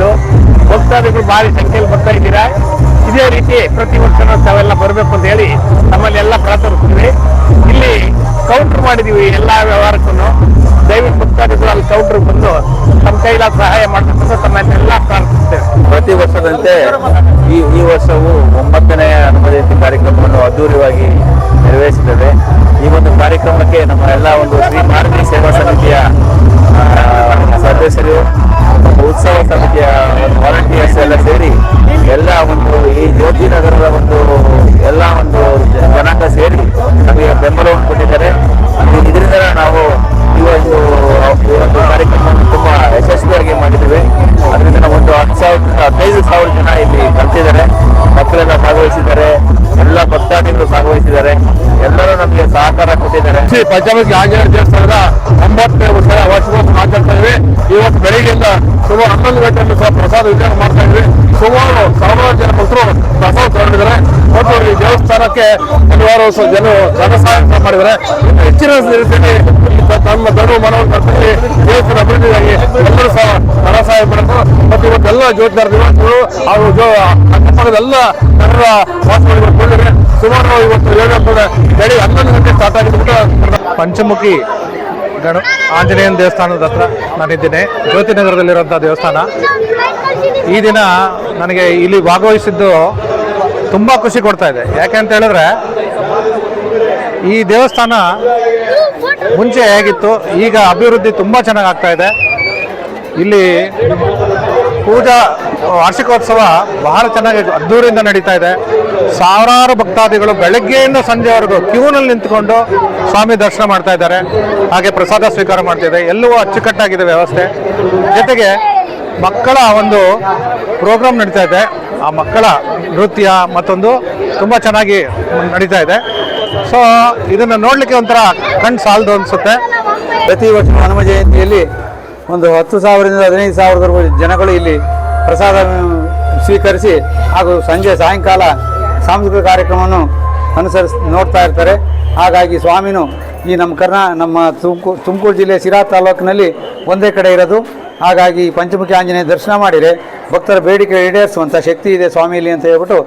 ಪಂಚಮುಖಿ ಭಕ್ತಾದಿಗಳು ಭಾರಿ ಸಂಖ್ಯೆಯಲ್ಲಿ ಬರ್ತಾ ಇದ್ದೀರಾ? ಇದೇ ರೀತಿ ಪ್ರತಿ ವರ್ಷನೂ ತಾವೆಲ್ಲ ಬರಬೇಕು ಅಂತ ಹೇಳಿ ನಮ್ಮಲ್ಲಿ ಎಲ್ಲ ಪ್ರಾರ್ಥಿಸ್ತೀವಿ. ಇಲ್ಲಿ ಕೌಂಟರ್ ಮಾಡಿದೀವಿ ಎಲ್ಲ ವ್ಯವಹಾರಕ್ಕೂ ದಯವಿಟ್ಟು ಭಕ್ತಾದಿಗಳು ಅಲ್ಲಿ ಕೌಂಟರ್ ಬಂದು ತಮ್ಮ ಕೈಲ ಸಹಾಯ ಮಾಡ್ತಕ್ಕಂಥ ತಮ್ಮೆಲ್ಲ ಪ್ರಾರ್ಥಿಸ್ತೇವೆ. ಪ್ರತಿ ವರ್ಷದಂತೆ ಈ ಈ ವರ್ಷವು ಒಂಬತ್ತನೇ ಜಯಂತಿ ಕಾರ್ಯಕ್ರಮವನ್ನು ಅದ್ದೂರಿಯಾಗಿ ನೆರವೇರಿಸಿದ್ದೇವೆ. ಈ ಒಂದು ಕಾರ್ಯಕ್ರಮಕ್ಕೆ ನಮ್ಮ ಎಲ್ಲ ಒಂದು ಶ್ರೀ ಮಾರುತಿ ಸೇವಾ ಸಮಿತಿಯ ಶ್ರೀ ಪಂಚಮುಖಿ ಆಂಜನೇಯ ದೇವಸ್ಥಾನದ ಒಂಬತ್ತನೇ ವರ್ಷದ ವಾರ್ಷಿಕೋತ್ಸವ ಆಚರಿಸ್ತಾ ಇದ್ವಿ. ಇವತ್ತು ಬೆಳಿಗ್ಗೆಯಿಂದ ಸುಮಾರು ಹನ್ನೊಂದು ಗಂಟೆಯಲ್ಲಿ ಸಹ ಪ್ರಸಾದ ವಿತರಣೆ ಮಾಡ್ತಾ ಇದ್ವಿ. ಸುಮಾರು ಸಾವಿರಾರು ಜನ ಭಕ್ತರು ಪ್ರಸಾದ ತಗೊಂಡಿದ್ದಾರೆ. ಮತ್ತು ಈ ದೇವಸ್ಥಾನಕ್ಕೆ ಹಲವಾರು ಜನರು ಜನ ಧನ ಸಹಾಯ ಮಾಡಿದ್ದಾರೆ ಹೆಚ್ಚಿನ ರೀತಿಯಲ್ಲಿ ತಮ್ಮ ಧನು ಮನವನ್ನು ಕಲ್ಪಿಸಿ ದೇವಸ್ಥಾನ ಅಭಿವೃದ್ಧಿಗಾಗಿ ಎಲ್ಲರೂ ಸಹ ಧನ ಸಹಾಯ ಮಾಡಿದ್ರು ಮತ್ತು ಇವತ್ತೆಲ್ಲ ಜೋತಿದಾರ ದಿವಸಗಳು ಹಾಗೂ ಜೋ ಅಕ್ಕಪಕ್ಕದ ಎಲ್ಲ ವಾಸಿಗಳಿಗೆ ಸುಮಾರು ಇವತ್ತು ಏಳು ಬೆಳಿಗ್ಗೆ ಹನ್ನೊಂದು ಗಂಟೆ ಸ್ಟಾರ್ಟ್ ಆಗಿದ್ದು ಪಂಚಮುಖಿ ಗಣ ಆಂಜನೇಯನ ದೇವಸ್ಥಾನದ ಹತ್ರ ನಾನಿದ್ದೇನೆ. ಜ್ಯೋತಿನಗರದಲ್ಲಿರುವಂಥ ದೇವಸ್ಥಾನ. ಈ ದಿನ ನನಗೆ ಇಲ್ಲಿ ಭಾಗವಹಿಸಿದ್ದು ತುಂಬ ಖುಷಿ ಕೊಡ್ತಾ ಇದೆ. ಯಾಕೆ ಅಂತ ಹೇಳಿದ್ರೆ ಈ ದೇವಸ್ಥಾನ ಮುಂಚೆ ಹೇಗಿತ್ತು? ಈಗ ಅಭಿವೃದ್ಧಿ ತುಂಬ ಚೆನ್ನಾಗಿ ಆಗ್ತಾ ಇದೆ. ಇಲ್ಲಿ ಪೂಜಾ, ವಾರ್ಷಿಕೋತ್ಸವ ಬಹಳ ಚೆನ್ನಾಗಿ ಅದ್ದೂರಿಯಿಂದ ನಡೀತಾ ಇದೆ. ಸಾವಿರಾರು ಭಕ್ತಾದಿಗಳು ಬೆಳಗ್ಗೆಯಿಂದ ಸಂಜೆವರೆಗೂ ಕ್ಯೂನಲ್ಲಿ ನಿಂತ್ಕೊಂಡು ಸ್ವಾಮಿ ದರ್ಶನ ಮಾಡ್ತಾ ಇದ್ದಾರೆ. ಹಾಗೆ ಪ್ರಸಾದ ಸ್ವೀಕಾರ ಮಾಡ್ತಿದ್ದಾರೆ ಎಲ್ಲವೂ ಅಚ್ಚುಕಟ್ಟಾಗಿದೆ ವ್ಯವಸ್ಥೆ. ಜೊತೆಗೆ ಮಕ್ಕಳ ಒಂದು ಪ್ರೋಗ್ರಾಮ್ ನಡೀತಾ ಇದೆ. ಆ ಮಕ್ಕಳ ನೃತ್ಯ ಮತ್ತೊಂದು ತುಂಬ ಚೆನ್ನಾಗಿ ನಡೀತಾ ಇದೆ. ಸೊ ಇದನ್ನು ನೋಡಲಿಕ್ಕೆ ಒಂಥರ ಕಣ್ಣು ಸಾಲದು ಅನಿಸುತ್ತೆ. ಪ್ರತಿ ವರ್ಷ ಹನುಮ ಜಯಂತಿಯಲ್ಲಿ ಒಂದು ಹತ್ತು ಸಾವಿರದಿಂದ ಹದಿನೈದು ಸಾವಿರದವರೆಗೂ ಜನಗಳು ಇಲ್ಲಿ ಪ್ರಸಾದ ಸ್ವೀಕರಿಸಿ ಹಾಗೂ ಸಂಜೆ ಸಾಯಂಕಾಲ ಸಾಂಸ್ಕೃತಿಕ ಕಾರ್ಯಕ್ರಮವನ್ನು ಅನುಸರಿಸಿ, ನೋಡ್ತಾ ಇರ್ತಾರೆ. ಹಾಗಾಗಿ ಸ್ವಾಮಿನೂ ಈ ನಮ್ಮ ಕರ್ನಾ, ನಮ್ಮ ತುಮಕೂರು ತುಮಕೂರು ಜಿಲ್ಲೆ ಸಿರಾ ತಾಲೂಕಿನಲ್ಲಿ ಒಂದೇ ಕಡೆ ಇರೋದು. ಹಾಗಾಗಿ ಪಂಚಮುಖಿ ಆಂಜನೇಯ ದರ್ಶನ ಮಾಡಿದರೆ ಭಕ್ತರ ಬೇಡಿಕೆ ಈಡೇರಿಸುವಂಥ ಶಕ್ತಿ ಇದೆ ಸ್ವಾಮಿಯಲ್ಲಿ ಅಂತ ಹೇಳ್ಬಿಟ್ಟು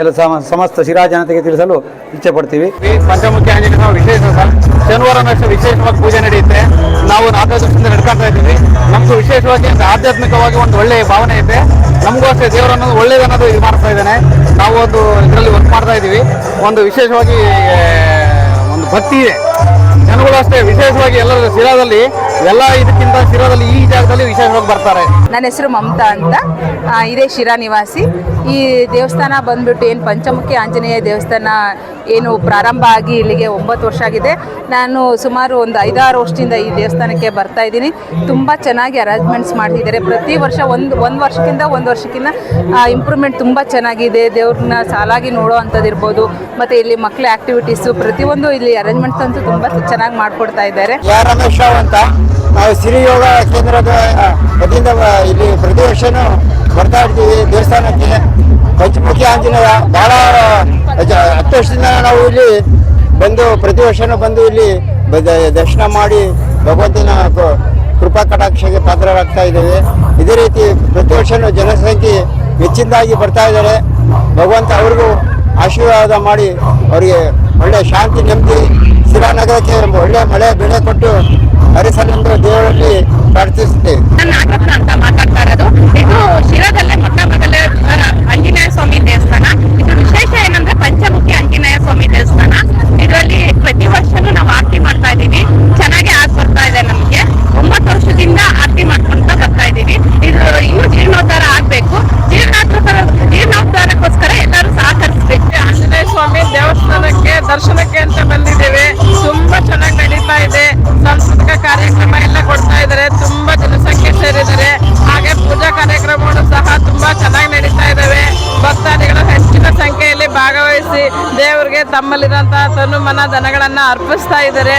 ಎಲ್ಲ ಸಮ ಸಮಸ್ತ ಶಿರಾ ಜನತೆಗೆ ತಿಳಿಸಲು ಇಚ್ಛೆ ಪಡ್ತೀವಿ. ಪಂಚಮುಖಿ ಆಂಜನೇಯ ವಿಶೇಷ ಶನಿವಾರ ನಕ್ಷತ್ರ ವಿಶೇಷವಾಗಿ ಪೂಜೆ ನಡೆಯುತ್ತೆ. ನಾವು ನಾಲ್ಕೈದು ನಡ್ಕೊಳ್ತಾ ಇದ್ದೀವಿ. ನಮಗೂ ವಿಶೇಷವಾಗಿ ಆಧ್ಯಾತ್ಮಿಕವಾಗಿ ಒಂದು ಒಳ್ಳೆಯ ಭಾವನೆ ಇದೆ. ನಮಗೂ ಅಷ್ಟೇ ದೇವರನ್ನು ಒಳ್ಳೇದನ್ನೋದು ಇದು ಮಾಡ್ತಾ ಇದ್ದಾನೆ. ನಾವು ಒಂದು ಇದರಲ್ಲಿ ವರ್ಕ್ ಮಾಡ್ತಾ ಇದ್ದೀವಿ. ಒಂದು ವಿಶೇಷವಾಗಿ ಒಂದು ಭಕ್ತಿ ಇದೆ. ಜನಗಳು ಅಷ್ಟೇ ವಿಶೇಷವಾಗಿ ಎಲ್ಲರ ಶಿರಾದಲ್ಲಿ ಎಲ್ಲ ಇದಕ್ಕಿಂತ ಶಿರಾದಲ್ಲಿ ಈ ಜಾಗದಲ್ಲಿ ವಿಶೇಷವಾಗಿ ಬರ್ತಾರೆ. ನನ್ನ ಹೆಸರು ಮಮತಾ ಅಂತ. ಇದೇ ಶಿರಾ ನಿವಾಸಿ. ಈ ದೇವಸ್ಥಾನ ಬಂದ್ಬಿಟ್ಟು ಏನು ಪಂಚಮುಖಿ ಆಂಜನೇಯ ದೇವಸ್ಥಾನ ಏನು ಪ್ರಾರಂಭ ಆಗಿ ಇಲ್ಲಿಗೆ ಒಂಬತ್ತು ವರ್ಷ ಆಗಿದೆ. ನಾನು ಸುಮಾರು ಒಂದು ಐದಾರು ವರ್ಷದಿಂದ ಈ ದೇವಸ್ಥಾನಕ್ಕೆ ಬರ್ತಾ ಇದ್ದೀನಿ. ತುಂಬ ಚೆನ್ನಾಗಿ ಅರೇಂಜ್ಮೆಂಟ್ಸ್ ಮಾಡ್ತಿದ್ದಾರೆ. ಪ್ರತಿ ವರ್ಷ ಒಂದು ಒಂದು ವರ್ಷಕ್ಕಿಂತ ಒಂದು ವರ್ಷಕ್ಕಿಂತ ಇಂಪ್ರೂವ್ಮೆಂಟ್ ತುಂಬ ಚೆನ್ನಾಗಿದೆ. ದೇವ್ರನ್ನ ಸಾಲಾಗಿ ನೋಡೋ ಅಂಥದ್ದು ಇರ್ಬೋದು. ಮತ್ತು ಇಲ್ಲಿ ಮಕ್ಕಳ ಆ್ಯಕ್ಟಿವಿಟೀಸು ಪ್ರತಿಯೊಂದು ಇಲ್ಲಿ ಅರೇಂಜ್ಮೆಂಟ್ಸ್ ಅಂತೂ ತುಂಬ ಚೆನ್ನಾಗಿ ಮಾಡಿಕೊಡ್ತಾ ಇದ್ದಾರೆ. ಅಂತ. ಸಿರಿ ಯೋಗ ಕೇಂದ್ರದ ವತಿಯಿಂದ ಇಲ್ಲಿ ಪ್ರತಿ ವರ್ಷನೂ ಬರ್ತಾ ಇರ್ತೀವಿ ದೇವಸ್ಥಾನಕ್ಕೆ. ಪಂಚಮುಖಿ ಆಂಜನೇಯ ಜ- ಹತ್ತು ವರ್ಷದಿಂದ ನಾವು ಇಲ್ಲಿ ಬಂದು ಪ್ರತಿ ವರ್ಷನೂ ಬಂದು ಇಲ್ಲಿ ದರ್ಶನ ಮಾಡಿ ಭಗವಂತನ ಕೃಪಾ ಕಟಾಕ್ಷಕ್ಕೆ ಪಾತ್ರರಾಗ್ತಾ ಇದ್ದೇವೆ. ಇದೇ ರೀತಿ ಪ್ರತಿ ವರ್ಷನೂ ಜನಸಂಖ್ಯೆ ಹೆಚ್ಚಿನದಾಗಿ ಬರ್ತಾ ಇದ್ದಾರೆ. ಭಗವಂತ ಅವ್ರಿಗೂ ಆಶೀರ್ವಾದ ಮಾಡಿ ಅವರಿಗೆ ಒಳ್ಳೆ ಶಾಂತಿ, ನೆಮ್ಮದಿ ಶಿರಾನಗರಕ್ಕೆ ಒಳ್ಳೆ ಮಳೆ, ಬೆಳೆ ಕೊಟ್ಟು ಹರಿಸಲೆಂದು ದೇವರಲ್ಲಿ ಪ್ರಾರ್ಥಿಸುತ್ತೇವೆ. ಮಾತಾಡ್ತಾ ಇರೋದು, ಇದು ಭಾಗವಹಿಸಿ ದೇವರಿಗೆ ತಮ್ಮಲ್ಲಿರುವಂತಹ ತನು ಮನ ಧನಗಳನ್ನ ಅರ್ಪಿಸ್ತಾ ಇದ್ದಾರೆ.